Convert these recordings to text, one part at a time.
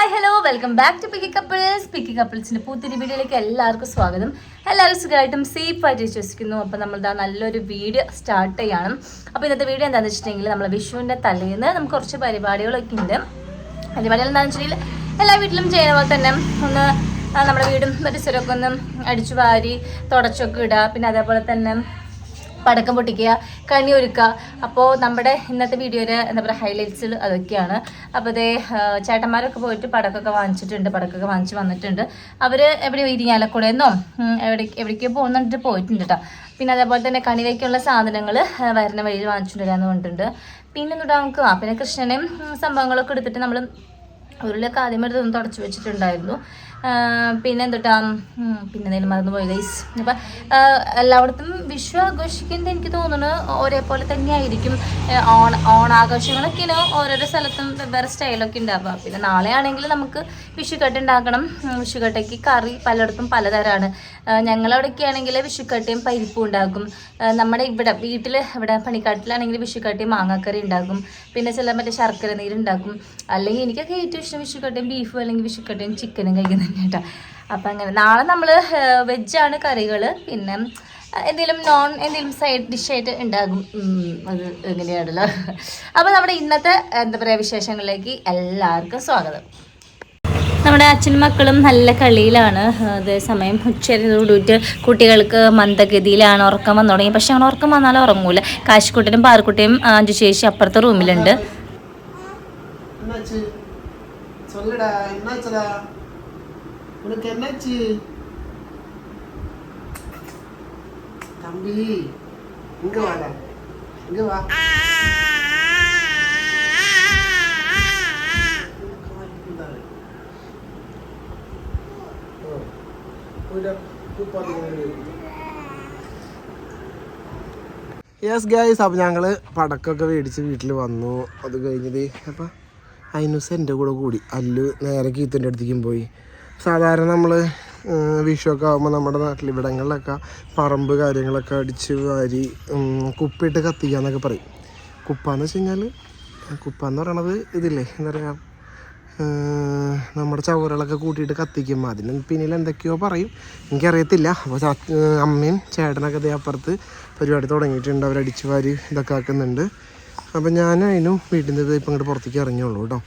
Hi hello welcome back to Picky Couples Picky കപ്പിൾസിന്റെ പുതിയ വീഡിയോയിലേക്ക് എല്ലാവർക്കും സ്വാഗതം. എല്ലാവരും സുഖമായിട്ടും സേഫ് ആയിട്ട് വിശ്വസിക്കുന്നു. അപ്പോൾ നമ്മൾ ദാ നല്ലൊരു വീഡിയോ സ്റ്റാർട്ട് ചെയ്യണം. അപ്പോൾ ഇന്നത്തെ വീഡിയോ എന്താണെന്ന് വെച്ചിട്ടുണ്ടെങ്കിൽ നമ്മൾ വിഷുവിന്റെ തലേന്ന് നമുക്ക് കുറച്ച് പരിപാടികളൊക്കെ ഉണ്ട്. പരിപാടികൾ എന്താണെന്ന് വെച്ചിട്ടുണ്ടെങ്കിൽ എല്ലാ വീട്ടിലും ചെയ്യുന്ന പോലെ തന്നെ ഒന്ന് നമ്മുടെ വീടും പരിസരമൊക്കെ ഒന്ന് അടിച്ചു വാരി തുടച്ചൊക്കെ ഇടുക. പിന്നെ അതേപോലെ തന്നെ പടക്കം പൊട്ടിക്കുക കണി ഒരുക്കുക. അപ്പോൾ നമ്മുടെ ഇന്നത്തെ വീഡിയോയിൽ എന്താ പറയുക ഹൈലൈറ്റ്സിൽ അതൊക്കെയാണ്. അപ്പോൾ അതേ ചേട്ടന്മാരൊക്കെ പോയിട്ട് പടക്കമൊക്കെ വാങ്ങിച്ചിട്ടുണ്ട് പടക്കമൊക്കെ വാങ്ങിച്ച് വന്നിട്ടുണ്ട്. അവർ എവിടെയോ ഇരിങ്ങാലക്കുടയെന്നോ എന്നോ എവിടെ എവിടേക്കോ പോകുന്നുണ്ട് പോയിട്ടുണ്ട് കേട്ടോ പിന്നെ അതേപോലെ തന്നെ കണിവയ്ക്കുള്ള സാധനങ്ങൾ വരുന്ന വഴിയിൽ വാങ്ങിച്ചിട്ടുണ്ടെന്ന് പറഞ്ഞിട്ടുണ്ട്. പിന്നെ എന്നിട്ട് നമുക്ക് ആ പിന്നെ കൃഷ്ണനെയും സംഭവങ്ങളൊക്കെ എടുത്തിട്ട് നമ്മൾ ഉരുളൊക്കെ ആദ്യം എടുത്ത് തുടച്ച് വെച്ചിട്ടുണ്ടായിരുന്നു. പിന്നെ എന്തുട്ടാ പിന്നെ എന്തെങ്കിലും മറന്നു പോയി ഗൈസ് അപ്പം എല്ലായിടത്തും വിഷു ആഘോഷിക്കുന്നത് എനിക്ക് തോന്നുന്നു ഒരേപോലെ തന്നെയായിരിക്കും ഓണ ഓണാഘോഷങ്ങളൊക്കെയാണ് ഓരോരോ സ്ഥലത്തും വെവ്വേറെ സ്റ്റൈലൊക്കെ ഉണ്ടാവുക പിന്നെ നാളെയാണെങ്കിൽ നമുക്ക് വിഷുക്കട്ട ഉണ്ടാക്കണം. വിഷുക്കട്ടയ്ക്ക് കറി പലയിടത്തും പലതരമാണ്. ഞങ്ങളവിടെയൊക്കെ ആണെങ്കിൽ വിഷുക്കട്ടയും പരിപ്പും ഉണ്ടാക്കും. നമ്മുടെ ഇവിടെ വീട്ടിൽ ഇവിടെ പണിക്കാട്ടിലാണെങ്കിൽ വിഷുക്കട്ടയും മാങ്ങാക്കറി ഉണ്ടാക്കും. പിന്നെ ചില മറ്റേ ശർക്കര നീരുണ്ടാക്കും. അല്ലെങ്കിൽ എനിക്കൊക്കെ ഏറ്റവും ശേഷം വിഷുക്കട്ടയും ബീഫ് അല്ലെങ്കിൽ വിഷുക്കട്ടയും ചിക്കനും കഴിക്കുന്നുണ്ട് കേട്ടോ. അപ്പം അങ്ങനെ നാളെ നമ്മൾ വെജാണ് കറികൾ പിന്നെ എന്തെങ്കിലും നോൺ എന്തെങ്കിലും സൈഡ് ഡിഷായിട്ട് ഉണ്ടാകും. അത് എങ്ങനെയാണല്ലോ. അപ്പോൾ നമ്മുടെ ഇന്നത്തെ എന്താ പറയുക വിശേഷങ്ങളിലേക്ക് എല്ലാവർക്കും സ്വാഗതം. നമ്മുടെ അച്ഛനും മക്കളും നല്ല കളിയിലാണ്. അതേസമയം സമയം ഉച്ചയോടുകൂടിയിട്ട് കുട്ടികൾക്ക് മന്ദഗതിയിലാണ് ഉറക്കം വന്നു തുടങ്ങി. പക്ഷെ അങ്ങനെ ഉറക്കം വന്നാലും ഉറങ്ങൂല. കാശിക്കുട്ടിയും പാറക്കുട്ടിയും അഞ്ചു ശേഷി അപ്പുറത്തെ റൂമിലുണ്ട് சொல்லுடா என்னாச்சுடா உனக்கு என்னாச்சு தம்பி இங்க வாடா இங்க வா ஓ, போயிட்டு கூப்பாடு യെസ് ഗൈസ് അപ്പോൾ ഞങ്ങൾ പടക്കമൊക്കെ മേടിച്ച് വീട്ടിൽ വന്നു അത് കഴിഞ്ഞത് അപ്പം അയിനുസ് എന്റെ കൂടെ കൂടി. അല്ലു നേരെ കീത്തിന്റെ അടുത്തേക്കും പോയി. സാധാരണ നമ്മൾ വിഷുവൊക്കെ ആകുമ്പോൾ നമ്മുടെ നാട്ടിൽ ഇവിടങ്ങളിലൊക്കെ പറമ്പ് കാര്യങ്ങളൊക്കെ അടിച്ച് വാരി കുപ്പിയിട്ട് കത്തിക്കുക എന്നൊക്കെ പറയും. കുപ്പാന്ന് വെച്ച് കഴിഞ്ഞാൽ കുപ്പ എന്ന് പറയണത് ഇതില്ലേ എന്താ പറയുക നമ്മുടെ ചവറുകളൊക്കെ കൂട്ടിയിട്ട് കത്തിക്കും. അതിന് പിന്നിൽ എന്തൊക്കെയോ പറയും. എനിക്കറിയത്തില്ല. അപ്പോൾ അമ്മയും ചേട്ടനൊക്കെ ദേ അപ്പുറത്ത് പരിപാടി തുടങ്ങിയിട്ടുണ്ട്. അവരടിച്ചു വാരി ഇതൊക്കെ ആക്കുന്നുണ്ട്. അപ്പോൾ ഞാൻ അതിനും വീട്ടിൽ നിന്ന് ഇപ്പം ഇങ്ങോട്ട് പുറത്തേക്ക് ഇറങ്ങിയുള്ളൂ കേട്ടോ.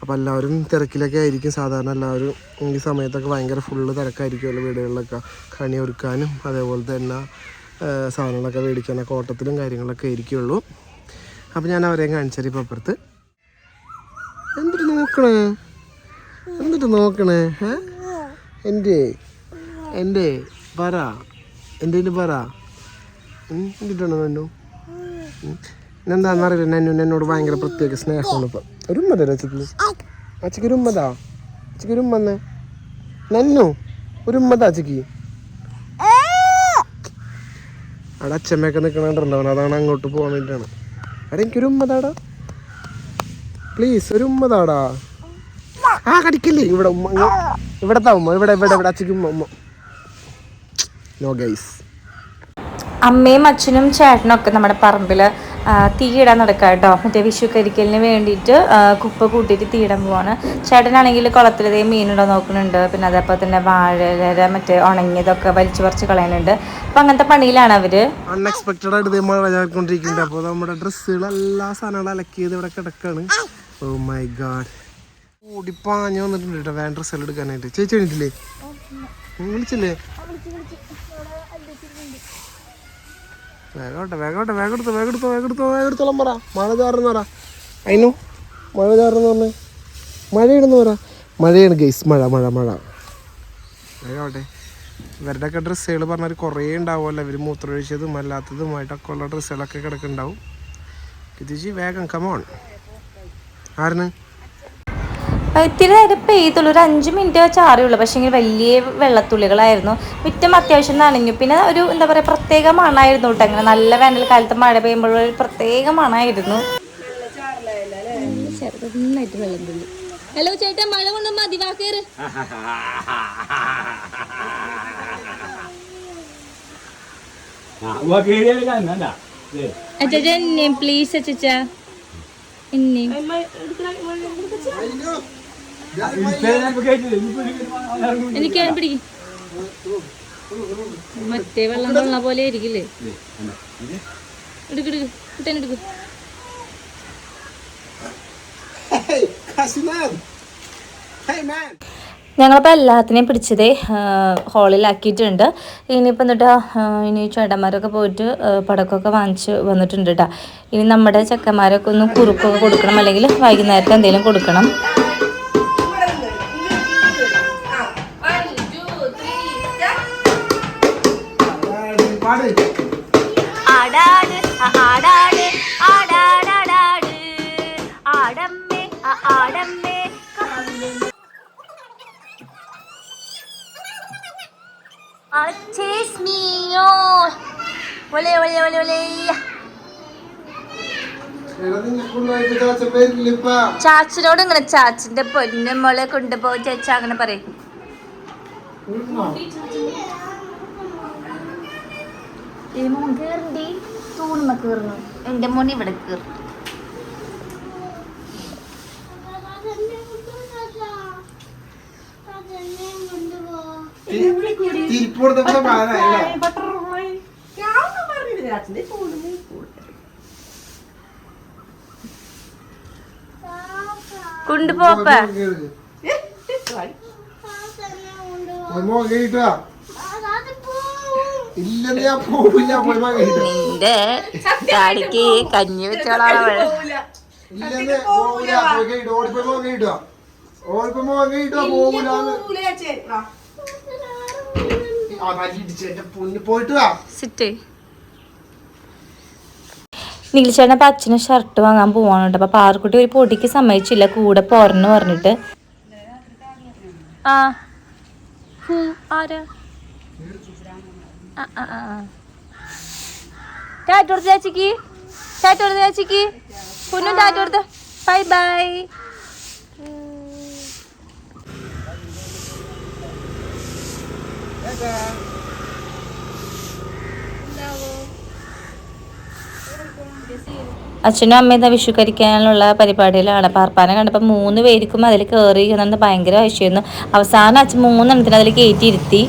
അപ്പോൾ എല്ലാവരും തിരക്കിലൊക്കെ ആയിരിക്കും. സാധാരണ എല്ലാവരും ഈ സമയത്തൊക്കെ ഭയങ്കര ഫുള്ള് തിരക്കായിരിക്കുമല്ലോ വീടുകളിലൊക്കെ. കണി ഒരുക്കാനും അതേപോലെ തന്നെ സാധനങ്ങളൊക്കെ മേടിക്കാനൊക്കെ ഓട്ടത്തിലും കാര്യങ്ങളൊക്കെ ആയിരിക്കുള്ളൂ. അപ്പോൾ ഞാൻ അവരെയും കാണിച്ചാൽ ഇപ്പോൾ അപ്പുറത്ത്. എന്തിട്ട് നോക്കണേ? എന്തിട്ട് നോക്കണേ? എന്റെ എന്റെ പറ. എന്റെ പറ. എന്തിട്ടാണ് എന്തിട്ടാണ് നന്നു എന്താണെന്നറിയില്ല നന്നു എന്നോട് ഭയങ്കര പ്രത്യേക സ്നേഹമാണ് ഇപ്പം. ഒരു ഉമ്മ അച്ചക്ക് ഒരുമ്മതാ ഒരു ഉമ്മതാ? അച്ചക്ക് ഒരു നന്നു ഒരു ഉമ്മതാ അച്ചക്ക് അവിടെ അച്ഛമ്മയൊക്കെ നിൽക്കണുണ്ടാവും അതാണ് അങ്ങോട്ട് പോകാൻ വേണ്ടിയിട്ടാണ് അവിടെ എനിക്കൊരു ഉമ്മതാടാ. പ്ലീസ് ഒരു ഉമ്മതാടാ. ആ കടിക്കല്ലേ? ഇവിടെ ഉമ്മ ഇവിടത്തെ ഉമ്മ ഇവിടെ ഇവിടെ ഇവിടെ അച്ഛക്ക് ഉമ്മ ഉമ്മ. നോ ഗൈസ് അമ്മയും അച്ഛനും ചേട്ടനും ഒക്കെ നമ്മുടെ പറമ്പിൽ തീയിടാൻ നടക്കുക കേട്ടോ. മറ്റേ വിഷുക്കരിക്കലിന് വേണ്ടിയിട്ട് കുപ്പ കൂട്ടിയിട്ട് തീയിടാൻ പോവാണ്. ചേട്ടനാണെങ്കിൽ കുളത്തിലതേ മീനിടാൻ നോക്കുന്നുണ്ട്. പിന്നെ അതേപോലെ തന്നെ വാഴ മറ്റേ ഉണങ്ങിയതൊക്കെ വലിച്ചു പറിച്ച് കളയുന്നുണ്ട്. അപ്പം അങ്ങനത്തെ പണിയിലാണ് അവർ? അൺഎക്സ്പെക്റ്റഡ് ആയിട്ട് മഴ ചാടിക്കൊണ്ടിരിക്കുന്നുണ്ട് അപ്പോൾ നമ്മുടെ ഡ്രസ്സുകൾ എല്ലാ സാധനങ്ങളും അലക്കിയത് ഇവിടെ കിടക്കാണ്. ഓ മൈ ഗാഡ് ഓടിപ്പാഞ്ഞ് വന്നിട്ടുണ്ട് കേട്ടോ. വേണ്ട ഡ്രസ്സുകൾ എടുക്കാനായിട്ട്. ചേച്ചി എണീറ്റില്ലേ? വിളിച്ചില്ലേ? വേഗോട്ടെ വേഗോട്ടെ വേഗെടുത്തോ വേഗെടുത്തോ വേഗെടുത്തോ വേഗെടുത്തോളം പറ. മഴ ചാറുന്ന പറ. അതിനു മഴ ചാറുന്ന പറഞ്ഞേ. മഴയാണെന്ന് പറ. മഴയാണ് ഗൈസ് മഴ മഴ മഴ. വേഗോട്ടെ. ഇവരുടെയൊക്കെ ഡ്രസ്സുകൾ പറഞ്ഞാൽ കുറേ ഉണ്ടാവുമല്ലോ. ഇവർ മൂത്രമൊഴിച്ചതും അല്ലാത്തതുമായിട്ടൊക്കെ ഉള്ള ഡ്രസ്സുകളൊക്കെ കിടക്കുന്നുണ്ടാവും. കിതിജി വേഗം കമോൺ ആരിന് ഇത്തിരി നേരം പെയ്തുള്ളൂ. ഒരു അഞ്ച് മിനിറ്റ് ചാറിയുള്ളൂ പക്ഷേ ഇങ്ങനെ വലിയ വെള്ളത്തുള്ളികളായിരുന്നു. മുറ്റം അത്യാവശ്യം നനഞ്ഞു. പിന്നെ ഒരു എന്താ പറയുക പ്രത്യേക മണമായിരുന്നു കേട്ടോ. അങ്ങനെ നല്ല വേനൽക്കാലത്ത് മഴ പെയ്യുമ്പോൾ ഒരു പ്രത്യേക മണമായിരുന്നു ചെറുതായിട്ട് വെള്ളം തുള്ളി. ഹലോ ചേട്ടാ മഴ കൊണ്ട് മതിവാക്കേറ്. അച്ഛാ പ്ലീസ് അച്ഛാ എന്നെ എനിക്ക് പിടിക്കും. മറ്റേ വെള്ളം കൊള്ള പോലെ ആയിരിക്കില്ലേ എടുക്കെടുക്ക്! Hey, man! ഞങ്ങളിപ്പോൾ എല്ലാത്തിനെയും പിടിച്ചതേ ഹാളിലാക്കിയിട്ടുണ്ട്. ഇനിയിപ്പോൾ എന്നിട്ട് ഇനി ചേട്ടന്മാരൊക്കെ പോയിട്ട് പടക്കമൊക്കെ വാങ്ങിച്ച് വന്നിട്ടുണ്ട് കേട്ടോ ഇനി നമ്മുടെ ചെക്കന്മാരൊക്കെ ഒന്ന് കുറുക്കൊക്കെ കൊടുക്കണം അല്ലെങ്കിൽ വൈകുന്നേരത്തെ എന്തെങ്കിലും കൊടുക്കണം. Cheers Ole, ole, ole, ole. ചാച്ചനോട് ഇങ്ങനെ ചാച്ചിന്റെ പൊന്നും മോളെ കൊണ്ടുപോയി ചേച്ച അങ്ങനെ പറയും. തൂണുമ്മ കേറുന്നു എന്റെ മോൻ ഇവിടെ കേറും തിരിപ്പ് കൊടുത്തപ്പോ പാലല്ലേ കൊണ്ടുപോപ്പ നിന്റെ താടിക്ക് കഞ്ഞി വെച്ചോളാണ് ഓടിപ്പോ ഓടിപ്പോ മോൻ കേട്ടോ പോവില്ലാന്ന് ആ തല്ലിടിച്ച് എന്റെ പൊന്ന് പോയിട്ട് വാ. സിറ്റ് നിഖിൽച്ചേട്ടൻ അപ്പം അച്ഛന് ഷർട്ട് വാങ്ങാൻ പോവാനുണ്ട് അപ്പം പാറക്കുട്ടി ഒരു പൊടിക്ക് സമ്മതിച്ചില്ല. കൂടെ പോരെന്ന് പറഞ്ഞിട്ട്. ആ. ഹൂ, ആരാ? ആ, ആ, ആ, ആ. ടാറ്റ കൊടുത്ത് ചേച്ചിക്ക് ടാറ്റ കൊടുത്ത് ചേച്ചിക്ക് പൊന്നും ടാറ്റ കൊടുത്ത്. Bye bye. അച്ഛനും അമ്മയും എന്താ വിഷു കരിക്കാനുള്ള പരിപാടിയിലാണ് പാർപ്പാനെ കണ്ടപ്പോൾ മൂന്ന് പേർക്കും അതിൽ കയറി എന്നു ഭയങ്കര വിഷയമായിരുന്നു അവസാനം അച്ഛൻ മൂന്നെണ്ണത്തിന് അതിൽ കയറ്റിയിരുത്തി.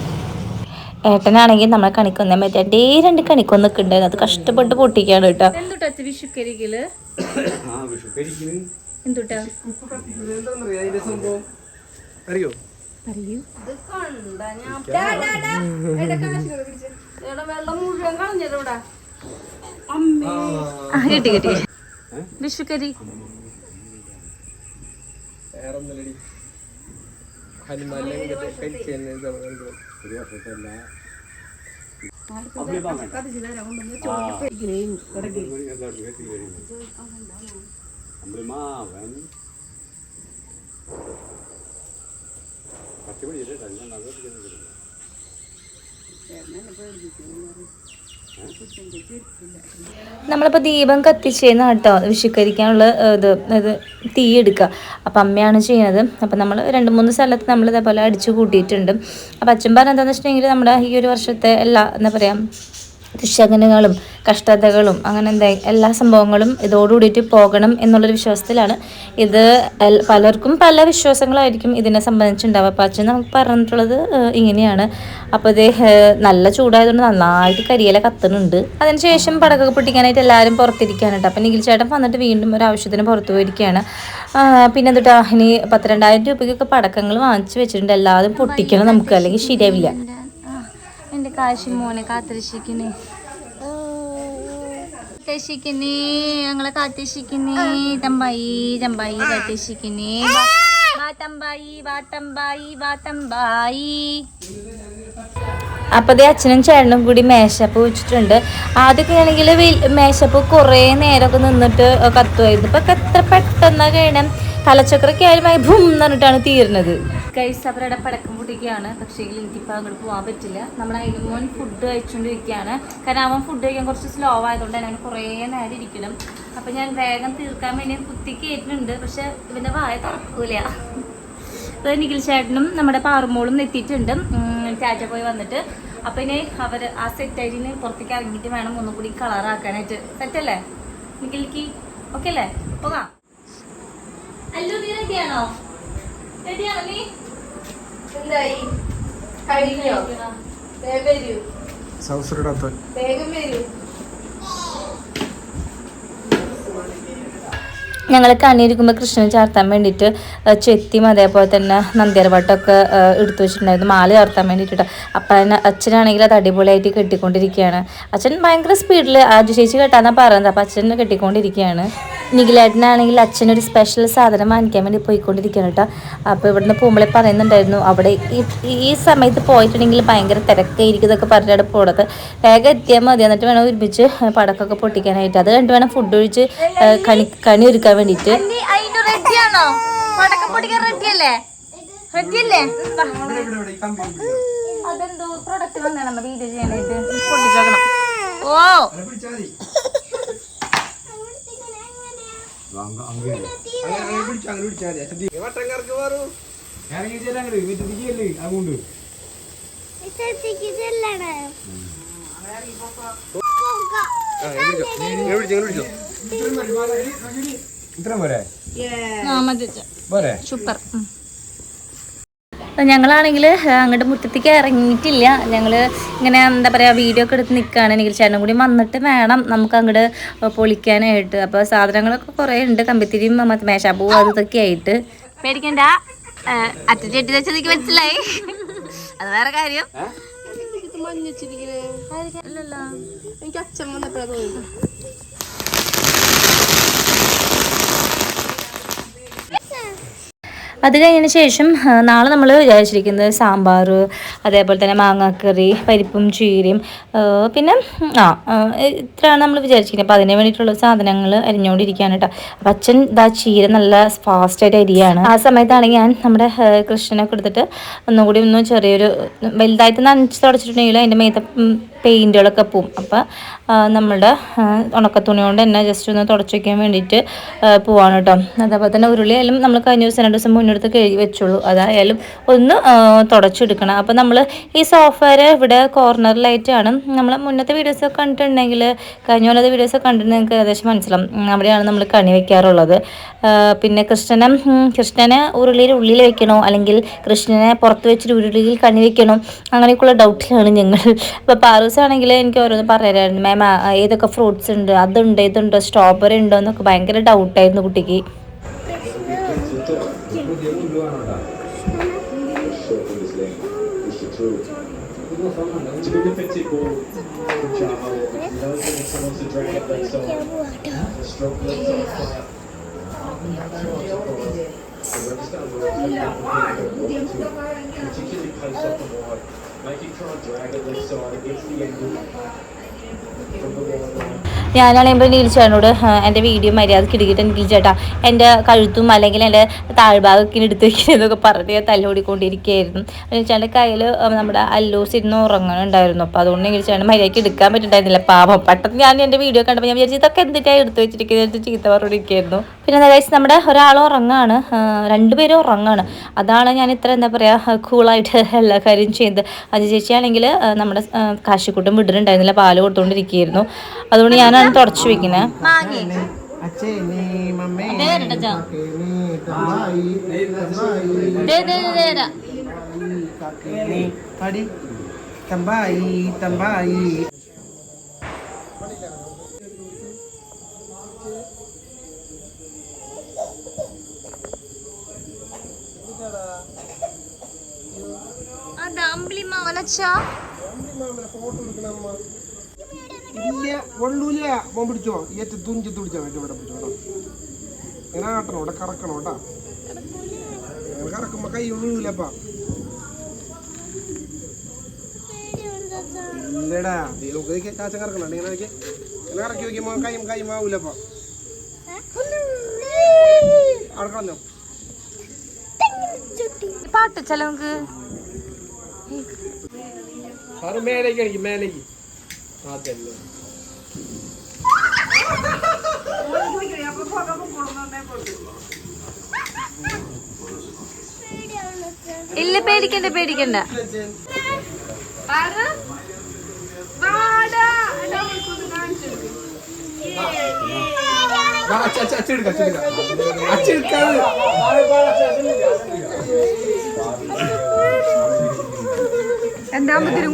ഏട്ടനാണെങ്കിൽ നമ്മളെ കണിക്കൊന്നേ മറ്റേ രണ്ടേ രണ്ട് കണിക്കൊന്നൊക്കെ ഉണ്ടായിരുന്നു അത് കഷ്ടപ്പെട്ട് പൊട്ടിക്കാണ് കേട്ടോ. എന്തുട്ടാ അറിയോ? പറയൂ. കിട്ടി കിട്ടി. വിഷുക്കരി. നമ്മളിപ്പോൾ ദീപം കത്തിച്ചേന്ന് കേട്ടോ വിഷുക്കരിക്കാനുള്ള ഇത് ഇത് തീ എടുക്കുക. അപ്പം അമ്മയാണ് ചെയ്യുന്നത് അപ്പം നമ്മൾ രണ്ട് മൂന്ന് സ്ഥലത്ത് നമ്മൾ ഇതേപോലെ അടിച്ചു കൂട്ടിയിട്ടുണ്ട്. അപ്പം അച്ഛൻ പറഞ്ഞ എന്താണെന്ന് വെച്ചിട്ടുണ്ടെങ്കിൽ നമ്മുടെ ഈ ഒരു വർഷത്തെ എല്ലാ എന്താ പറയുക ദുശകനങ്ങളും കഷ്ടതകളും അങ്ങനെ എന്താ എല്ലാ സംഭവങ്ങളും ഇതോടുകൂടിയിട്ട് പോകണം എന്നുള്ളൊരു വിശ്വാസത്തിലാണ്. ഇത് പലർക്കും പല വിശ്വാസങ്ങളായിരിക്കും ഇതിനെ സംബന്ധിച്ചുണ്ടാവുക. അപ്പം അച്ഛൻ നമുക്ക് പറഞ്ഞിട്ടുള്ളത് ഇങ്ങനെയാണ്. അപ്പോൾ ഇത് നല്ല ചൂടായതുകൊണ്ട് നന്നായിട്ട് കരിയില കത്തുന്നുണ്ട്. അതിനുശേഷം പടക്കൊക്കെ പൊട്ടിക്കാനായിട്ട് എല്ലാവരും പുറത്തിരിക്കുകയാണ് കേട്ടോ. അപ്പം നിഖിൽ ചേട്ടൻ വന്നിട്ട് വീണ്ടും ഒരു ആവശ്യത്തിന് പുറത്ത് പോയിരിക്കുകയാണ്. പിന്നെ എന്നിട്ട് ഇനി പത്തിരണ്ടായിരം രൂപയ്ക്കൊക്കെ പടക്കങ്ങൾ വാങ്ങിച്ചു വെച്ചിട്ടുണ്ട്. എല്ലാതും പൊട്ടിക്കണം നമുക്ക് അല്ലെങ്കിൽ ശരിയാവില്ല. എന്റെ കാശി മോനെ കാത്തിരക്ഷിക്കണേ. ഞങ്ങളെ കാത്തിരക്ഷിക്കണേ. തമ്പായി തമ്പായി കാത്തിരക്ഷിക്കണേ. വാ തമ്പായി വാ തമ്പായി വാ അപ്പോൾ ദേ അച്ഛനും ചേട്ടനും കൂടി മേശപ്പ് വെച്ചിട്ടുണ്ട്. ആദ്യമൊക്കെ ആണെങ്കിൽ മേശപ്പ് കുറേ നേരമൊക്കെ നിന്നിട്ട് കത്തുമായിരുന്നു. ഇപ്പൊ എത്ര പെട്ടെന്ന് കഴിയണം കലച്ചക്രൊക്കെ ആയാലും ഭൂം എന്ന് തീരുന്നത്. കൈസ് അവരുടെ പടക്കം പൊട്ടിക്കുകയാണ്. പക്ഷേ എനിക്കിപ്പോൾ അങ്ങോട്ട് പോകാൻ പറ്റില്ല. നമ്മൾ അതിനുമോൻ ഫുഡ് കഴിച്ചുകൊണ്ടിരിക്കുകയാണ് കാരണം അവൻ ഫുഡ് കഴിക്കാൻ കുറച്ച് സ്ലോ ആയതുകൊണ്ട് തന്നെ അവന് കുറേ നേരം ഇരിക്കണം. അപ്പം ഞാൻ വേഗം തീർക്കാൻ വേണ്ടി കുത്തി കയറ്റുന്നുണ്ട് പക്ഷെ ഇവന്റെ വായ തുറക്കൂല. അപ്പോൾ നിഖിൽ ചേട്ടനും നമ്മുടെ പാറുമോളും എത്തിയിട്ടുണ്ട്. ടാറ്റ പോയി വന്നിട്ട്. അപ്പം ഇനി അവർ ആ സെറ്റായിട്ടിന് പുറത്തേക്ക് ഇറങ്ങിയിട്ട് വേണം ഒന്നും കൂടി കളറാക്കാനായിട്ട് സെറ്റല്ലേ നിഖിൽക്ക്? ഓക്കെ അല്ലേ? പോകാം. അല്ലു നീ റെഡിയാണോ എന്തായി? കഴിഞ്ഞോ? വേഗം വരൂ. സൗസറിടത്ത് വേഗം വരൂ. ഞങ്ങൾ കണ്ണിരിക്കുമ്പോൾ കൃഷ്ണൻ ചാർത്താൻ വേണ്ടിയിട്ട് ചെത്തിയും അതേപോലെ തന്നെ നന്ദിയർവട്ടമൊക്കെ എടുത്തു വെച്ചിട്ടുണ്ടായിരുന്നു. മാല ചാർത്താൻ വേണ്ടിയിട്ട്. അപ്പം അച്ഛനാണെങ്കിൽ അത് അടിപൊളിയായിട്ട് കെട്ടിക്കൊണ്ടിരിക്കുകയാണ്. അച്ഛൻ ഭയങ്കര സ്പീഡിൽ ആദ്യ ചേച്ചി കെട്ടാന്നാണ് പറയുന്നത്. അപ്പം അച്ഛൻ കെട്ടിക്കൊണ്ടിരിക്കുകയാണ്. നിഖിലേട്ടനാണെങ്കിൽ അച്ഛനൊരു സ്പെഷ്യൽ സാധനം വാങ്ങിക്കാൻ വേണ്ടി പോയിക്കൊണ്ടിരിക്കുകയാണ് കേട്ടോ. അപ്പോൾ ഇവിടുന്ന് പോകുമ്പോഴേ പറയുന്നുണ്ടായിരുന്നു അവിടെ ഈ സമയത്ത് പോയിട്ടുണ്ടെങ്കിൽ ഭയങ്കര തിരക്കായിരിക്കും ഇതൊക്കെ പറഞ്ഞിട്ട് പോണത്. വേഗം എത്തിയാൽ മതി എന്നിട്ട് വേണം ഒരുമിച്ച് പടക്കമൊക്കെ പൊട്ടിക്കാനായിട്ട്. അത് കണ്ടു വേണം ഫുഡ് ഒഴിച്ച് കണി കണി ഒരുക്കാൻ വേണ്ടിയിട്ട് അതെന്തോ പ്രൊഡക്റ്റ് വന്നാണ് വീഡിയോ ചെയ്യാനായിട്ട്. പൊട്ടിച്ചേക്കണം. ഓ ഇത്ര പോരെ? പോരെ? സൂപ്പർ. ഞങ്ങളാണെങ്കിൽ അങ്ങോട്ട് മുറ്റത്തേക്ക് ഇറങ്ങിയിട്ടില്ല. ഞങ്ങൾ ഇങ്ങനെ എന്താ പറയുക വീഡിയോ ഒക്കെ എടുത്ത് നിൽക്കുകയാണ് എനിക്ക് ചേട്ടനും കൂടി വന്നിട്ട് വേണം നമുക്ക് അങ്ങോട്ട് പൊളിക്കാനായിട്ട്. അപ്പോൾ സാധനങ്ങളൊക്കെ കുറേ ഉണ്ട്. കമ്പിത്തിരിയും മറ്റേ മേശാപ്പൂ അത് ഇതൊക്കെ ആയിട്ട്. പേടിക്കണ്ട. അറ്റ ചെട്ടി വെച്ചതനിക്ക് മനസ്സിലായി. അത് വേറെ കാര്യം. അല്ലല്ലോ. എനിക്ക് അച്ഛൻ വന്നപ്പോഴാ തോന്നുന്നു അത് കഴിഞ്ഞതിന് ശേഷം നാളെ നമ്മൾ വിചാരിച്ചിരിക്കുന്നത് സാമ്പാർ അതേപോലെ തന്നെ മാങ്ങാക്കറി പരിപ്പും ചീരയും പിന്നെ ആ ഇത്രയാണ് നമ്മൾ വിചാരിച്ചിരിക്കുന്നത്. അപ്പോൾ അതിന് വേണ്ടിയിട്ടുള്ള സാധനങ്ങൾ അരിഞ്ഞുകൊണ്ടിരിക്കുകയാണ് കേട്ടോ അപ്പം അച്ഛൻ ഇതാ ചീര നല്ല ഫാസ്റ്റായിട്ട് അരിയാണ്. ആ സമയത്താണ് ഞാൻ നമ്മുടെ കൃഷ്ണനെ കൊടുത്തിട്ട് ഒന്നുകൂടി ഒന്ന് ചെറിയൊരു വലുതായിട്ട് നനച്ച് തുടച്ചിട്ടുണ്ടെങ്കിൽ അതിന്റെ മേത്ത പെയിന്റുകളൊക്കെ പോവും. അപ്പോൾ നമ്മളുടെ ഉണക്കത്തുണി കൊണ്ട് തന്നെ ജസ്റ്റ് ഒന്ന് തുടച്ച് വയ്ക്കാൻ വേണ്ടിയിട്ട് പോവാണ് കേട്ടോ അതേപോലെ തന്നെ ഉരുളിയായാലും നമ്മൾ കഴിഞ്ഞ ദിവസം രണ്ട് ദിവസം മുന്നെടുത്ത് കഴുകി വെച്ചോളൂ. അതായാലും ഒന്ന് തുടച്ചെടുക്കണം. അപ്പോൾ നമ്മൾ ഈ സോഫയുടെ ഇവിടെ കോർണറിലായിട്ടാണ് നമ്മൾ മുന്നത്തെ വീഡിയോസൊക്കെ കണ്ടിട്ടുണ്ടെങ്കിൽ കഴിഞ്ഞ പോലത്തെ വീഡിയോസൊക്കെ കണ്ടിട്ടുണ്ടെങ്കിൽ ഏകദേശം മനസ്സിലാവും. അവിടെയാണ് നമ്മൾ കണി വയ്ക്കാറുള്ളത് പിന്നെ കൃഷ്ണനെ കൃഷ്ണനെ ഉരുളിയിൽ ഉള്ളിൽ വെക്കണോ? അല്ലെങ്കിൽ കൃഷ്ണനെ പുറത്ത് വെച്ചിട്ട് ഉരുളിയിൽ കണി വെക്കണോ? അങ്ങനെയൊക്കെയുള്ള ഡൗട്ടിലാണ് ഞങ്ങൾ. അപ്പോൾ പാറൂസ് ആണെങ്കിൽ എനിക്ക് ഓരോന്ന് പറയാനായിരുന്നു. മാം ഏതൊക്കെ ഫ്രൂട്ട്സ് ഉണ്ട്? അതുണ്ട് ഇതുണ്ട് സ്ട്രോബെറി ഉണ്ടോ? എന്നൊക്കെ ഭയങ്കര ഡൗട്ടായിരുന്നു കുട്ടിക്ക്. Make you try and drag it left side against the angle from the wide. ഞാനാണെങ്കിൽ നീലിച്ചേട്ടനോട് എന്റെ വീഡിയോ മര്യാദയ്ക്ക് ഇടുകിട്ട് ചേട്ടാ. എന്റെ കഴുത്തും അല്ലെങ്കിൽ എന്റെ ഇങ്ങനെ എടുത്ത് വെക്കുന്നതൊക്കെ പറഞ്ഞ് ഞാൻ തല്ലോടിക്കൊണ്ടിരിക്കുകയായിരുന്നു. നീലിച്ചേട്ടന്റെ കയ്യിൽ നമ്മുടെ അല്ലൂസ് ഇരുന്ന് ഉറങ്ങണുണ്ടായിരുന്നു. അപ്പോൾ അതുകൊണ്ട് നീലിച്ചേട്ടൻ മര്യാദയ്ക്ക് എടുക്കാൻ പറ്റുന്നുണ്ടായിരുന്നില്ല പാപം പെട്ടെന്ന് ഞാൻ എന്റെ വീഡിയോ കണ്ടപ്പോൾ ഞാൻ വിചാരിച്ചു ഇതൊക്കെ എന്തിട്ടാണ് എടുത്ത് വെച്ചിരിക്കുന്നത്? ചീത്ത പറഞ്ഞിരിക്കുകയായിരുന്നു. പിന്നെ എന്താ കഴിച്ച് നമ്മുടെ ഒരാൾ ഉറങ്ങാണ്. രണ്ടുപേരും ഉറങ്ങാണ്. അതാണ് ഞാൻ ഇത്ര എന്താ പറയുക കൂളായിട്ട് എല്ലാ കാര്യം ചെയ്യുന്നത് അത് ചേച്ചിയാണെങ്കിൽ നമ്മുടെ കാശിക്കുട്ടും വിടുന്നുണ്ടായിരുന്നില്ല പാൽ കൊടുത്തുകൊണ്ടിരിക്കുകയായിരുന്നു അതുകൊണ്ട് ഞാനാണ് തുടച്ചു വെക്കണേ. അച്ഛേ നീ മമ്മേ എടുക്കണം ചാ. ഇല്ല കൊള്ളൂല. മോൻ പിടിച്ചോ? ഏറ്റ തുഞ്ചത്ത് തുടിച്ചാ മതി. ഇവിടെ പിടിച്ചോ ഇങ്ങനെ ആട്ടണം ഇവിടെ കറക്കണം കേട്ടാ. കറക്കുമ്പോ കൈ വീഴൂലപ്പാ ഇല്ലടാ നോക്കി കാച്ച കറക്കണം. ഇങ്ങനെ നോക്കി. ഇങ്ങനെ കറക്കി നോക്കിയപ്പോ കൈയും കൈയും ആവൂലപ്പാ അവിടെ കളഞ്ഞോ പാട്ട് നമുക്ക്? സാറ് മേലേക്ക് അടിക്കും മേലേക്ക്. അതല്ലേ. ഇല്ല പേടിക്കണ്ട പേടിക്കണ്ട. വാടാ. എല്ലാവർക്കും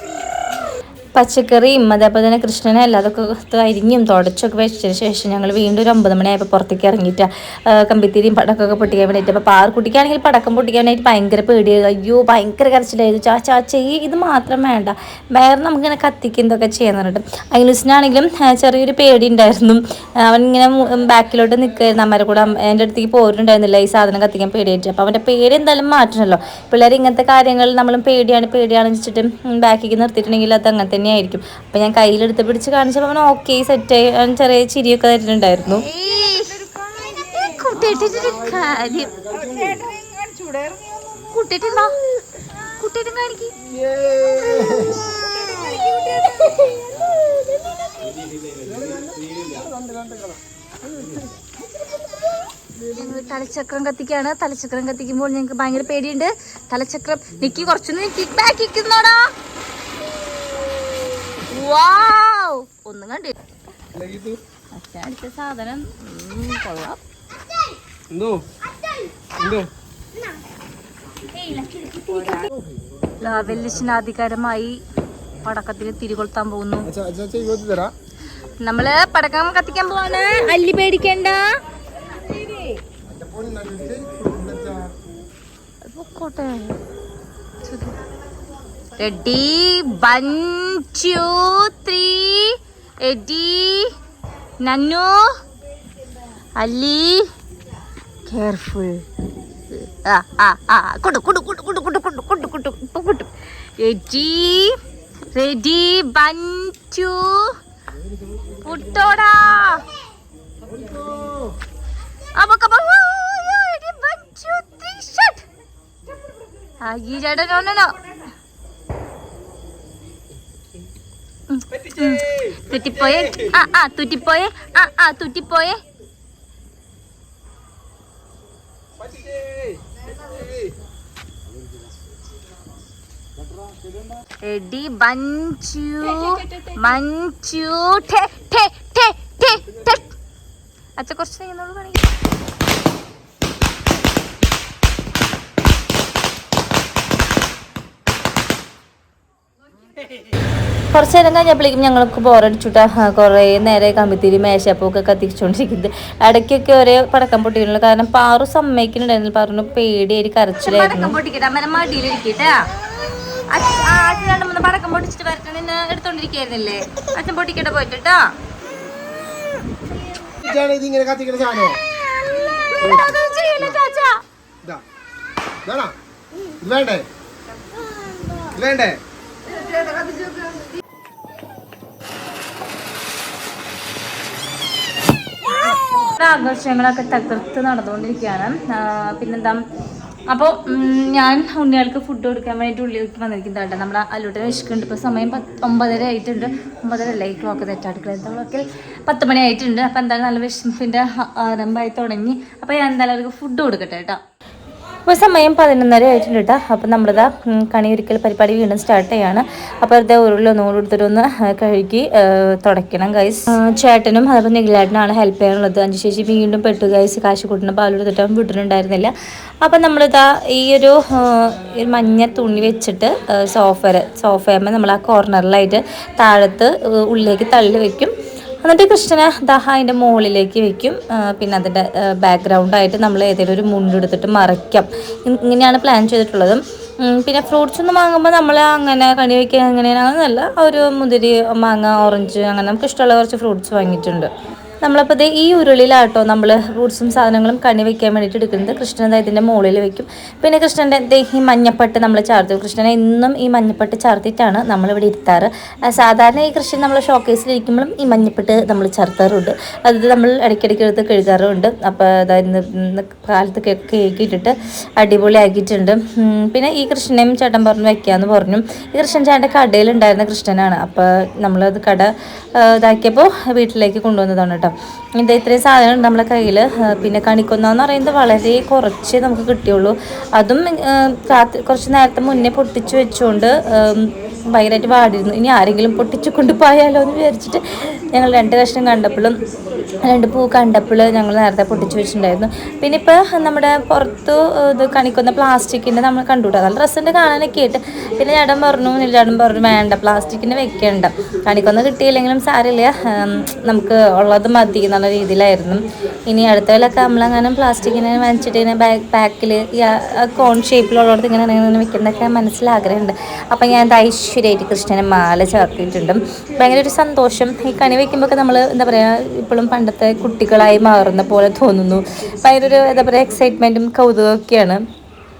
പച്ചക്കറിയും അതേപോലെ തന്നെ കൃഷ്ണനെ അല്ലാതൊക്കെ അരിഞ്ഞും തുടച്ചൊക്കെ വെച്ചതിന് ശേഷം ഞങ്ങൾ വീണ്ടും ഒരു ഒമ്പത് മണിയായപ്പോൾ പുറത്തേക്ക് ഇറങ്ങിയിട്ട്. കമ്പിത്തിരിയും പടക്കമൊക്കെ പൊട്ടിക്കാൻ വേണ്ടിയിട്ട്. അപ്പോൾ പാർക്കുട്ടിക്കാണെങ്കിൽ പടക്കം പൊട്ടിക്കാൻ വേണ്ടിയിട്ട് ഭയങ്കര പേടിയായിരുന്നു. അയ്യോ ഭയങ്കര കരച്ചിലായിരുന്നു. ചാ ചാച്ച ഈ ഇത് മാത്രം വേണ്ട. വേറെ നമുക്കിങ്ങനെ കത്തിക്കുന്നതൊക്കെ ചെയ്യാൻ പറഞ്ഞിട്ട്. അയിനുസിനാണെങ്കിലും ചെറിയൊരു പേടി ഉണ്ടായിരുന്നു. അവൻ ഇങ്ങനെ ബാക്കിലോട്ട് നിൽക്കുകയായിരുന്നു അമ്മയുടെ കൂടെ എന്റെ അടുത്തേക്ക് പോരുന്നുണ്ടായിരുന്നില്ല ഈ സാധനം കത്തിക്കാൻ പേടിയായിട്ട്. അപ്പോൾ അവന്റെ പേര് എന്തായാലും മാറ്റണമല്ലോ പിള്ളേർ ഇങ്ങനത്തെ കാര്യങ്ങൾ നമ്മളും പേടിയാണ് പേടിയാണെന്ന് വെച്ചിട്ട് ബാക്കിലേക്ക് നിർത്തിയിട്ടുണ്ടെങ്കിൽ അത് അങ്ങനെ തന്നെ ആയിരിക്കും അപ്പോൾ ഞാൻ കയ്യിലെടുത്ത് പിടിച്ച് കാണിച്ചപ്പോൾ അവൻ ഓക്കെ സെറ്റ് അവൻ ചെറിയ ചിരിയൊക്കെ തരുന്നുണ്ടായിരുന്നു. കുട്ടിട്ടുണ്ടോ? തലച്ചക്രം കത്തിക്കാണ്. തലച്ചക്രം കത്തിക്കുമ്പോൾ ഞങ്ങൾക്ക് ഭയങ്കര പേടിയുണ്ട്. തലച്ചക്രം നിക്കി കുറച്ചൊന്ന് നിക്കി. ബാക്കിക്കുന്നോടാ ഒന്നും കണ്ടി. അച്ഛൻ അടിച്ച സാധനം. കൊള്ളാം. എന്തോ? എന്തോ? ലാവല്യശനാധികാരമായി പടക്കത്തിന് തിരികൊളുത്താൻ പോകുന്നു. നമ്മൾ പടക്കം കത്തിക്കാൻ പോവാണ്. അല്ലി പേടിക്കണ്ട. പൊക്കോട്ടെ. റെഡി വൺ ടു ത്രീ എഡി നന്നു. അല്ലി. കെയർഫുൾ ആ ആ ആ. കൊണ്ടു കൊണ്ടു കൊണ്ടു കൊണ്ടു കൊണ്ടു കൊണ്ടു റെഡി റെഡി വൺ ടു പുട്ടോടാ. അപ്പൊ ഈ ചേട്ടൻ ഒന്നോ തുറ്റിപ്പോയെ? ആ ആ തുറ്റിപ്പോയെ? ആ ആ തുറ്റിപ്പോയെ? റെഡി ബഞ്ചു മഞ്ചു ഠേ ഠേ ഠേ ഠേ ഠേ. അച്ഛ കുറച്ച് ചെയ്യുന്നുള്ളൂ കാണിക്കും കുറച്ച് നേരം കഴിഞ്ഞപ്പോഴേക്കും ഞങ്ങൾക്ക് ബോറടിച്ചിട്ട് കുറേ നേരെ കമ്പിത്തിരി മേശപ്പൊക്കെ കത്തിച്ചുകൊണ്ടിരിക്കുന്നത് ഇടയ്ക്കൊക്കെ ഒരേ പടക്കം പൊട്ടിക്കുന്നുള്ളൂ കാരണം പാറു സമ്മതിക്കുന്നുണ്ടായിരുന്നു പറഞ്ഞു പേടിയായി കരച്ചിലായിരുന്നു. പടക്കം പൊട്ടിച്ചിട്ട് വരട്ടെ നിന്നെ എടുത്തോണ്ടിരിക്കായിരുന്നില്ലേ? അച്ഛൻ പൊട്ടിക്കട്ടെ പോയിട്ടോ കത്തിക്കുന്ന സാധനോ? വേണ്ടേ? വേണ്ടേ? ആഘോഷങ്ങളൊക്കെ തകർത്ത് നടന്നുകൊണ്ടിരിക്കുകയാണ്. പിന്നെന്താ? അപ്പോൾ ഞാൻ ഉണ്ണികൾക്ക് ഫുഡ് കൊടുക്കാൻ വേണ്ടിയിട്ട് ഉള്ളിലേക്ക് വന്നിരിക്കുന്നത് കേട്ടോ. നമ്മുടെ അല്ലൂട്ടിന് വിശക്കുന്നുണ്ട്. ഇപ്പോൾ സമയം പത്ത് ഒമ്പതര ആയിട്ടുണ്ട്. ഒമ്പതര അല്ലേ? ക്ലോക്ക് തെറ്റാടുക്കള ക്ലോക്കിൽ പത്ത് മണി ആയിട്ടുണ്ട്. അപ്പോൾ എന്തായാലും നല്ല വിശപ്പിന്റെ ആരംഭമായി തുടങ്ങി. അപ്പോൾ ഞാൻ എന്തായാലും അവർക്ക് ഫുഡ് കൊടുക്കട്ടെ കേട്ടോ. ഇപ്പോൾ സമയം പതിനൊന്നര ആയിട്ടുണ്ട് കേട്ടോ. അപ്പോൾ നമ്മളിതാ ഉം, കണി ഒരിക്കൽ പരിപാടി വീണ്ടും സ്റ്റാർട്ട് ചെയ്യാണ്. അപ്പോൾ ഇതേ ഉരുളി ഒന്നുകൂടി എടുത്തിട്ടൊന്ന് കഴുകി തുടയ്ക്കണം ഗൈസ് ചേട്ടനും അതേപോലെ നിഖിലേട്ടനാണ് ഹെൽപ്പ് ചെയ്യാനുള്ളത്. അഞ്ചു ശേഷി വീണ്ടും പെട്ടു ഗൈസ് കാശ് കൂട്ടണം പാലെടുത്തിട്ട് അവൻ വിട്ടിട്ടുണ്ടായിരുന്നില്ല. അപ്പം നമ്മളിതാ ഈ ഒരു മഞ്ഞ തുണി വെച്ചിട്ട് സോഫ സോഫയമ്മ നമ്മൾ ആ കോർണറിലായിട്ട് താഴത്ത് ഉള്ളിലേക്ക് തള്ളി വെക്കും. എന്നിട്ട് കൃഷ്ണനെ ദാഹ അതിന്റെ മുകളിലേക്ക് വെക്കും. പിന്നെ അതിന്റെ ബാക്ക്ഗ്രൗണ്ടായിട്ട് നമ്മൾ ഏതെങ്കിലും ഒരു മുണ്ടെടുത്തിട്ട് മറയ്ക്കാം ഇങ്ങനെയാണ് പ്ലാൻ ചെയ്തിട്ടുള്ളത്. പിന്നെ ഫ്രൂട്ട്സ് ഒന്നും വാങ്ങുമ്പോൾ നമ്മൾ അങ്ങനെ കണി വയ്ക്കുക അങ്ങനെയാണെന്നല്ല ഒരു മുതിരി മാങ്ങ ഓറഞ്ച് അങ്ങനെ നമുക്ക് ഇഷ്ടമുള്ള കുറച്ച് ഫ്രൂട്ട്സ് വാങ്ങിയിട്ടുണ്ട്. നമ്മളപ്പോൾ ഇത് ഈ ഉരുളിയിലാട്ടോ നമ്മൾ റൂട്ട്സും സാധനങ്ങളും കണി വെക്കാൻ വേണ്ടിയിട്ട് എടുക്കുന്നത്. കൃഷ്ണൻ ഇതിന്റെ മുകളിൽ വെക്കും. പിന്നെ കൃഷ്ണന്റെ ഈ മഞ്ഞപ്പട്ട് നമ്മൾ ചാർത്തും കൃഷ്ണനെ ഇന്നും ഈ മഞ്ഞപ്പട്ട് ചാർത്തിയിട്ടാണ് നമ്മളിവിടെ ഇരുത്താറ്. സാധാരണ ഈ കൃഷ്ണൻ നമ്മൾ ഷോക്കേസിലിരിക്കുമ്പോഴും ഈ മഞ്ഞപ്പട്ട് നമ്മൾ ചാർത്താറുണ്ട്. അത് നമ്മൾ ഇടയ്ക്കിടയ്ക്ക് എടുത്ത് കഴുകാറുണ്ട്. അപ്പോൾ അതായത് ഇന്ന് കേക്ക് കാലത്ത് കേക്കിട്ടിട്ട് അടിപൊളിയാക്കിയിട്ടുണ്ട്. പിന്നെ ഈ കൃഷ്ണനെയും ചേട്ടൻ പറഞ്ഞു വെക്കാമെന്ന് പറഞ്ഞു. ഈ കൃഷ്ണൻ ചേട്ടന്റെ കടയിലുണ്ടായിരുന്ന കൃഷ്ണനാണ്. അപ്പോൾ നമ്മളത് കട ഇതാക്കിയപ്പോൾ വീട്ടിലേക്ക് കൊണ്ടുവന്നതാണ് കേട്ടോ. ഇത് ഇത്രയും സാധനം ഉണ്ട് നമ്മളെ കയ്യിൽ പിന്നെ കണിക്കൊന്ന എന്ന് പറയുന്നത് വളരെ കുറച്ച് നമുക്ക് കിട്ടിയുള്ളൂ. അതും കുറച്ച് നേരത്തെ മുന്നേ പൊട്ടിച്ചു വെച്ചുകൊണ്ട് ഭയങ്കരമായിട്ട് പാടിയിരുന്നു. ഇനി ആരെങ്കിലും പൊട്ടിച്ചു കൊണ്ടുപോയാലോ എന്ന് വിചാരിച്ചിട്ട് ഞങ്ങൾ രണ്ട് കഷ്ണം കണ്ടപ്പോഴും രണ്ട് പൂ കണ്ടപ്പോൾ ഞങ്ങൾ നേരത്തെ പൊട്ടിച്ചു വെച്ചിട്ടുണ്ടായിരുന്നു. പിന്നെ ഇപ്പോൾ നമ്മുടെ പുറത്ത് ഇത് കണിക്കുന്ന പ്ലാസ്റ്റിക്കിന്റെ നമ്മൾ കണ്ടുകൂട്ടാ നല്ല ഡ്രസ്സിന്റെ കാണാനൊക്കെ ആയിട്ട്. പിന്നെ ചേട്ടൻ പറഞ്ഞു ചേട്ടൻ പറഞ്ഞു വേണ്ട പ്ലാസ്റ്റിക്കിന്റെ വെക്കേണ്ട. കണിക്കൊന്ന് കിട്ടിയില്ലെങ്കിലും സാരമില്ല. നമുക്ക് ഉള്ളത് മതി എന്നുള്ള രീതിയിലായിരുന്നു. ഇനി അടുത്തതിലൊക്കെ നമ്മളങ്ങനെ പ്ലാസ്റ്റിക്കിനെ വാങ്ങിച്ചിട്ട് ഇങ്ങനെ ബാഗ് പാക്കിൽ കോൺ ഷേപ്പിലുള്ളടത്ത് ഇങ്ങനെ ഇങ്ങനെ വെക്കുന്നതൊക്കെ മനസ്സിലാഗ്രഹമുണ്ട് അപ്പം ഞാൻ ഇത് ഐശ്വര്യമായിട്ട് കൃഷ്ണനെ മാല ചേർത്തിട്ടുണ്ട് ഭയങ്കര ഒരു സന്തോഷം. ഈ കണി വയ്ക്കുമ്പോൾ നമ്മൾ എന്താ പറയുക ഇപ്പോഴും പണ്ടത്തെ കുട്ടികളായി മാറുന്ന പോലെ തോന്നുന്നു. ഭയങ്കര ഒരു എന്താ പറയുക എക്സൈറ്റ്മെന്റും കൗതുകമൊക്കെയാണ്.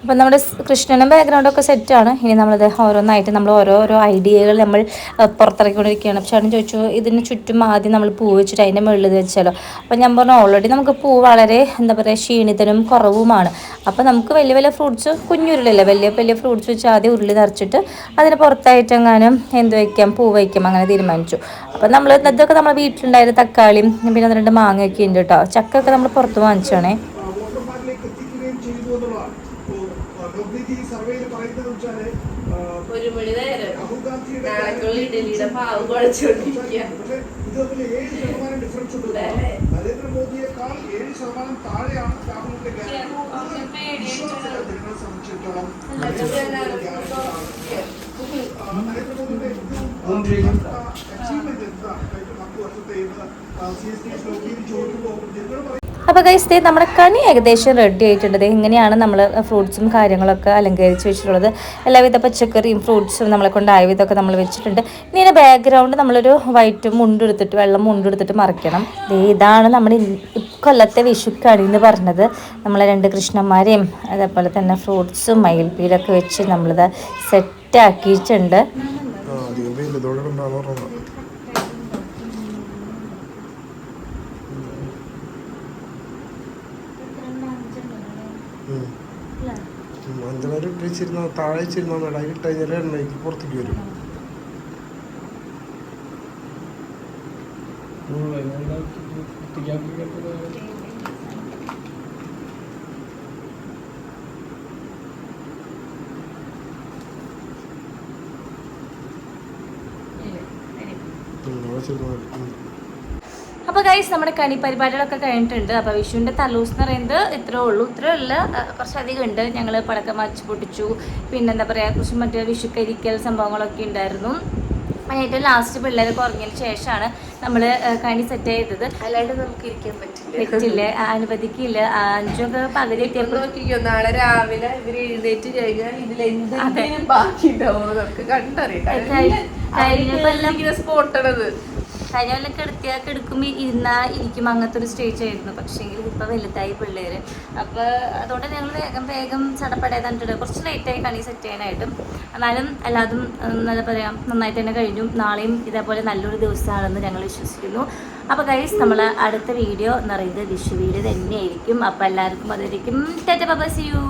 അപ്പം നമ്മുടെ കൃഷ്ണനും ബാക്ക്ഗ്രൗണ്ടൊക്കെ സെറ്റാണ് ഇനി നമ്മളത് ഓരോന്നായിട്ട് നമ്മൾ ഓരോരോ ഐഡിയകൾ നമ്മൾ പുറത്തിറക്കിക്കൊണ്ടിരിക്കുകയാണ്. പക്ഷേ ചേട്ടൻ ചോദിച്ചു ഇതിന് ചുറ്റും ആദ്യം നമ്മൾ പൂ വെച്ചിട്ട് അതിന്റെ മുകളിൽ വെച്ചാലോ? അപ്പം ഞാൻ പറഞ്ഞു ഓൾറെഡി നമുക്ക് പൂ വളരെ എന്താ പറയുക ക്ഷീണിതനും കുറവുമാണ്. അപ്പം നമുക്ക് വലിയ വലിയ ഫ്രൂട്ട്സ് കുഞ്ഞുരുളല്ല? വലിയ വലിയ ഫ്രൂട്ട്സ് വെച്ച് ആദ്യം ഉരുളി നിറച്ചിട്ട് അതിന് പുറത്തായിട്ട് എങ്ങാനും എന്ത് വയ്ക്കാം പൂ വയ്ക്കാം അങ്ങനെ തീരുമാനിച്ചു. അപ്പം നമ്മൾ ഇതൊക്കെ നമ്മുടെ വീട്ടിലുണ്ടായിരുന്ന തക്കാളിയും പിന്നെ രണ്ട് മാങ്ങയൊക്കെ ഉണ്ട് കേട്ടോ. ചക്കൊക്കെ നമ്മൾ പുറത്ത് വാങ്ങിച്ചാണേ മണി നേരം. നാളേക്കുള്ള ഇഡലിയുടെ പാവ് കുഴച്ചോണ്ടിരിക്കുക അച്ചീവ്മെന്റ് എന്താ പത്ത് വർഷത്തെ സി എസ് ടി എസ് ചോദിക്കുമ്പോൾ ജനങ്ങൾ അപ്പോൾ ഗൈസ് ദേ നമ്മുടെ കണി ഏകദേശം റെഡി ആയിട്ടുണ്ട്. ഇങ്ങനെയാണ് നമ്മൾ ഫ്രൂട്ട്സും കാര്യങ്ങളൊക്കെ അലങ്കരിച്ച് വെച്ചിട്ടുള്ളത്. എല്ലാവിധ പച്ചക്കറിയും ഫ്രൂട്ട്സും നമ്മളെ കൊണ്ടായ വിധമൊക്കെ നമ്മൾ വെച്ചിട്ടുണ്ട്. ഇതിന്റെ ബാക്ക്ഗ്രൗണ്ട് നമ്മളൊരു വൈറ്റ് മുണ്ടെടുത്തിട്ട് വെള്ളം മുണ്ടെടുത്തിട്ട് മറിക്കണം. ഇതാണ് നമ്മൾ കൊല്ലത്തെ വിഷുക്കണി എന്ന് പറഞ്ഞത്. നമ്മളെ രണ്ട് കൃഷ്ണന്മാരെയും അതേപോലെ തന്നെ ഫ്രൂട്ട്സും മയിൽപ്പീരൊക്കെ വെച്ച് നമ്മളിത് സെറ്റാക്കിയിട്ടുണ്ട് ഇട്ട് വെച്ചിരുന്ന താഴെ വെച്ചിരുന്ന ഇടായി ഇട്ട് കഴിഞ്ഞാൽ എണ്ണയ്ക്ക് പുറത്തേക്ക് വരും. വെച്ചിരുന്നാ. അപ്പോൾ ഗൈസ് നമ്മുടെ കണി പരിപാടികളൊക്കെ കഴിഞ്ഞിട്ടുണ്ട്. അപ്പോൾ വിഷുവിന്റെ തലൂസ് എന്ന് പറയുന്നത് ഇത്രേ ഉള്ളൂ. ഇത്രേ ഉള്ള കുറച്ചധികം ഉണ്ട്. ഞങ്ങൾ പടക്കം വച്ച് പൊട്ടിച്ചു. പിന്നെന്താ പറയുക കുറച്ച് മറ്റേ വിഷുക്കരിക്കൽ സംഭവങ്ങളൊക്കെ ഉണ്ടായിരുന്നു. അങ്ങനെ ഏറ്റവും ലാസ്റ്റ് പിള്ളേരൊക്കെ ഉറങ്ങിയതിന് ശേഷമാണ് നമ്മൾ കണി സെറ്റ് ചെയ്തത്. അല്ലാണ്ട് നമുക്ക് ഇരിക്കാൻ പറ്റില്ല. പറ്റില്ല. അനുവദിക്കില്ല. അഞ്ചൊക്കെ പകുതി നോക്കിക്കോ നാളെ രാവിലെ ഇവർ എഴുന്നേറ്റ് കഴിഞ്ഞാൽ ഇതിൽ എന്തെങ്കിലും ബാക്കി ഉണ്ടാവും നമുക്ക് കഴിഞ്ഞ സ്പോട്ടണത് കഴിഞ്ഞ കൊല്ലം കിടത്തിയാൽ കിടക്കുമ്പോൾ ഇരുന്നാൽ ഇരിക്കും. അങ്ങനത്തെ ഒരു സ്റ്റേജ് ആയിരുന്നു. പക്ഷേങ്കിൽ ഇപ്പം വലുതായി പിള്ളേർ അപ്പോൾ അതുകൊണ്ട് ഞങ്ങൾ വേഗം വേഗം ചടപ്പടേതായിട്ടുണ്ട് കുറച്ച് ലേറ്റായി കണി സെറ്റ് ചെയ്യാനായിട്ട്. എന്നാലും എല്ലാതും എന്താ പറയുക നന്നായിട്ട് തന്നെ കഴിഞ്ഞു. നാളെയും ഇതേപോലെ നല്ലൊരു ദിവസമാണെന്ന് ഞങ്ങൾ വിശ്വസിക്കുന്നു. അപ്പോൾ ഗൈസ് നമ്മൾ അടുത്ത വീഡിയോ എന്ന് പറയുന്നത് വിഷു വീഡിയോ തന്നെയായിരിക്കും. അപ്പോൾ എല്ലാവർക്കും അതായിരിക്കും ടാറ്റ ബബ സി യു